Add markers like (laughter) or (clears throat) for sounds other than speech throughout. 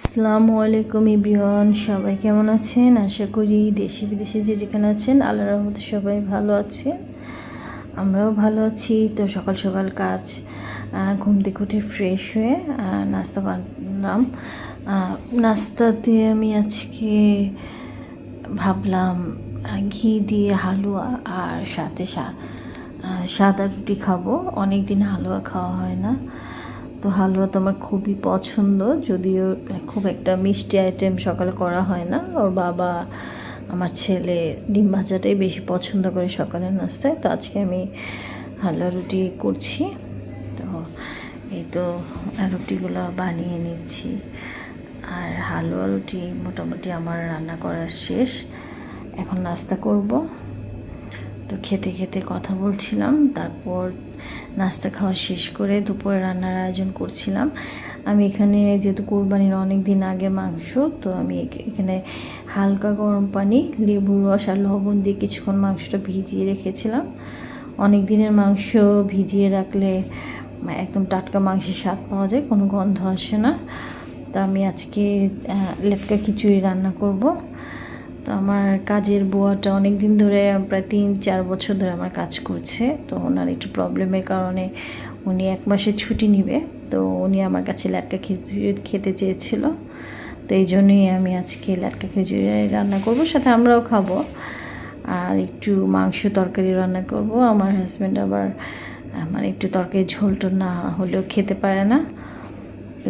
আসসালামু আলাইকুম ইব্রিয়ন সবাই কেমন আছেন? আশা করি দেশে বিদেশে যে যেখানে আছেন আল্লাহ রহমতে সবাই ভালো আছেন। আমরাও ভালো আছি। তো সকাল সকাল কাজ ঘুম থেকে উঠে ফ্রেশ হয়ে নাস্তা বানালাম। নাস্তাতে আমি আজকে ভাবলাম ঘি দিয়ে হালুয়া আর সাথে সাদা রুটি খাব। অনেক দিন হালুয়া খাওয়া হয় না। তো হালুয়া তো আমার খুবই পছন্দ, যদিও খুব একটা মিষ্টি আইটেম সকালে করা হয় না। ওর বাবা, আমার ছেলে ডিম ভাজাটাই বেশি পছন্দ করে সকালের নাস্তায়। তো আজকে আমি হালুয়া রুটি করছি। তো এই তো রুটিগুলো বানিয়ে নিচ্ছি। আর হালুয়া রুটি মোটামুটি আমার রান্না করা শেষ। এখন নাস্তা করব। তো খেতে খেতে কথা বলছিলাম, তারপর নাস্তা খাওয়া শেষ করে দুপুরে রান্নার আয়োজন করছিলাম। আমি এখানে যেহেতু কোরবানির অনেক দিন আগে মাংস, তো আমি এখানে হালকা গরম পানি, লেবু রস আর লবণ দিয়ে কিছুক্ষণ মাংসটা ভিজিয়ে রেখেছিলাম। অনেক দিনের মাংস ভিজিয়ে রাখলে একদম টাটকা মাংসের স্বাদ পাওয়া যায়, কোনো গন্ধ আসে না। তো আমি আজকে লেটকা খিচুড়ি রান্না করব। তো আমার কাজের বুয়াটা অনেক দিন ধরে, প্রায় তিন, চার বছর ধরে আমার কাজ করছে। তো ওনার একটু প্রবলেমের কারণে উনি এক মাসের ছুটি নিবে। তো উনি আমার কাছে ল্যাটকা খিচুড়ি খেতে চেয়েছিল। তো এই জন্যই আমি আজকে ল্যাটকা খিচুড়ি রান্না করব, সাথে আমরাও খাব। আর একটু মাংস তরকারি রান্না করব। আমার হাজব্যান্ড আবার আমার একটু তরকারি ঝোলটো না হলেও খেতে পারে না।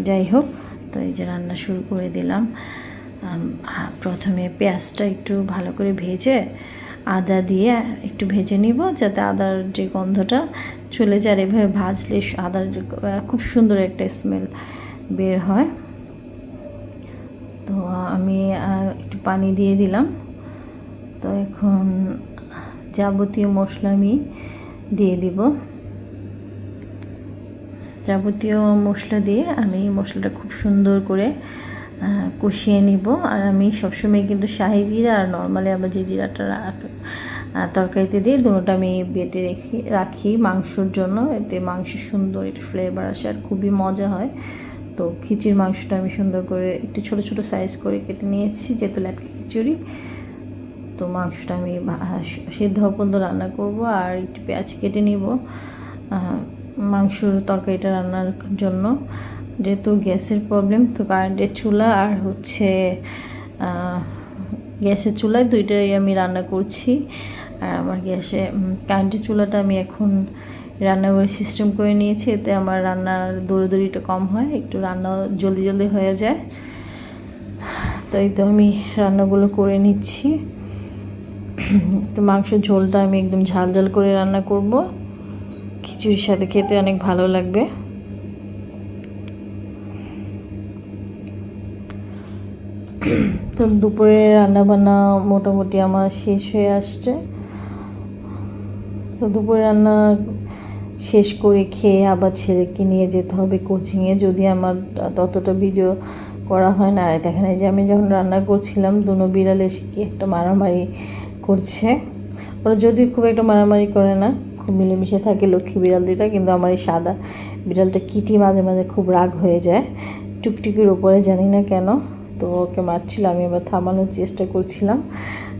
যাই হোক, তো এই যে রান্না শুরু করে দিলাম। প্রথমে পেঁয়াজটা একটু ভালো করে ভেজে আদা দিয়ে একটু ভেজে নিব, যাতে আদার যে গন্ধটা চলে যায় এভাবে ভাজলে আদার খুব সুন্দর একটা স্মেল বের হয়। তো আমি একটু পানি দিয়ে দিলাম। তো এখন যাবতীয় মশলা আমি দিয়ে দিব। যাবতীয় মশলা দিয়ে আমি মশলাটা খুব সুন্দর করে কষিয়ে নিব। আর আমি সবসময় কিন্তু শাহি জিরা আর নর্মালি আবার যে জিরাটা তরকারিতে দিই, দুটোটা আমি বেটে রেখে রাখি মাংসর জন্য। এতে মাংস সুন্দর একটু ফ্লেভার আসে আর খুবই মজা হয়। তো খিচুড়ির মাংসটা আমি সুন্দর করে একটু ছোট ছোট সাইজ করে কেটে নিয়েছি, যেহেতু ল্যাটকা খিচুড়ি। তো মাংসটা আমি সিদ্ধ পর্যন্ত রান্না করব আর একটু পেঁয়াজ কেটে নিব মাংসর তরকারিটা রান্নার জন্য। যেহেতু গ্যাসের প্রবলেম তো কারেন্টের চুলা আর হচ্ছে গ্যাসের চুলায় দুইটাই আমি রান্না করছি। আর আমার গ্যাসে কারেন্টের চুলাটা আমি এখন রান্নাঘরে সিস্টেম করে নিয়েছি, এতে আমার রান্নার দৌড়োদৌড়িটা কম হয়, একটু রান্না জলদি জলদি হয়ে যায়। তো তো আমি রান্নাগুলো করে নিচ্ছি। তো মাংসের ঝোলটা আমি একদম ঝাল ঝাল করে রান্না করব। খিচুড়ির সাথে খেতে অনেক ভালো লাগবে। (clears throat) তো দুপুরে রান্না বান্না মোটামুটি আমার শেষ হয়ে আসছে। তো দুপুরে রান্না শেষ করে খেয়ে আবার ছেলেকে নিয়ে যেতে হবে কোচিংয়ে যদি আমার ততটা ভিডিও করা হয় না। আর এই যে আমি যখন রান্না করছিলাম, দুনো বিড়াল এসে কি একটা মারামারি করছে। ওরা যদিও খুব একটা মারামারি করে না, খুব মিলেমিশে থাকে লক্ষ্মী বিড়াল দুইটা কিন্তু আমার এই সাদা বিড়ালটা কিটি মাঝে মাঝে খুব রাগ হয়ে যায়। টুকটুকির ওপরে জানি না কেন। তো ওকে মারছিল, আমি এবার থামানোর চেষ্টা করছিলাম।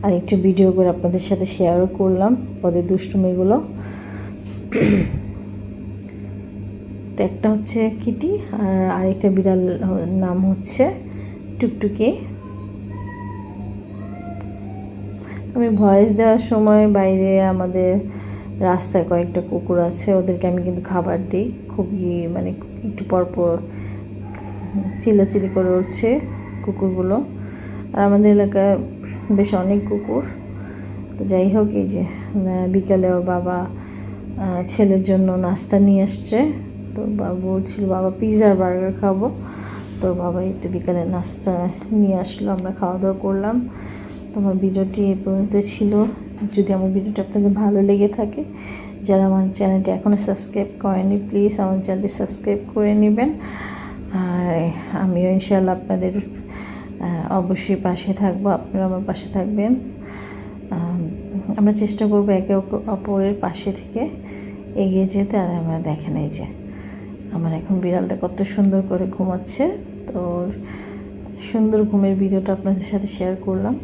আর একটু ভিডিও করে আপনাদের সাথে শেয়ারও করলাম ওদের দুষ্টুমিগুলো। তো একটা হচ্ছে কিটি আর আরেকটা বিড়াল, নাম হচ্ছে টুকটুকি। আমি ভয়েস দেওয়ার সময় বাইরে আমাদের রাস্তায় কয়েকটা কুকুর আছে, ওদেরকে আমি কিন্তু খাবার দিই। খুবই মানে একটু পরপর চিল্লাচিল্লি করে উঠছে। কুকুরগুলো। আর আমাদের এলাকায় বেশ অনেক কুকুর। তো যাই হোক, এই যে বিকালে ওর বাবা ছেলের জন্য নাস্তা নিয়ে আসছে। তো বাবা বলছিল, বাবা পিৎজা আর বার্গার খাব। তো বাবা তো বিকালে নাস্তা নিয়ে আসলো, আমরা খাওয়া দাওয়া করলাম। তো আমার ভিডিওটি এ পর্যন্ত ছিল। যদি আমার ভিডিওটা আপনাদের ভালো লেগে থাকে, যারা আমার চ্যানেলটি এখনও সাবস্ক্রাইব করেনি প্লিজ আমার চ্যানেলটি সাবস্ক্রাইব করে নেবেন। আর আমিও ইনশাল্লাহ আপনাদের অবশ্যই পাশে থাকব আপনারা আমার পাশে থাকবেন। আমরা চেষ্টা করব একে অপ- অপরের পাশে থেকে এগিয়ে যেতে, আর আমরা দেখেন এই যে আমার এখন বিড়ালটা কত সুন্দর করে ঘুমাচ্ছে। তো সুন্দর ঘুমের ভিডিওটা আপনাদের সাথে শেয়ার করলাম।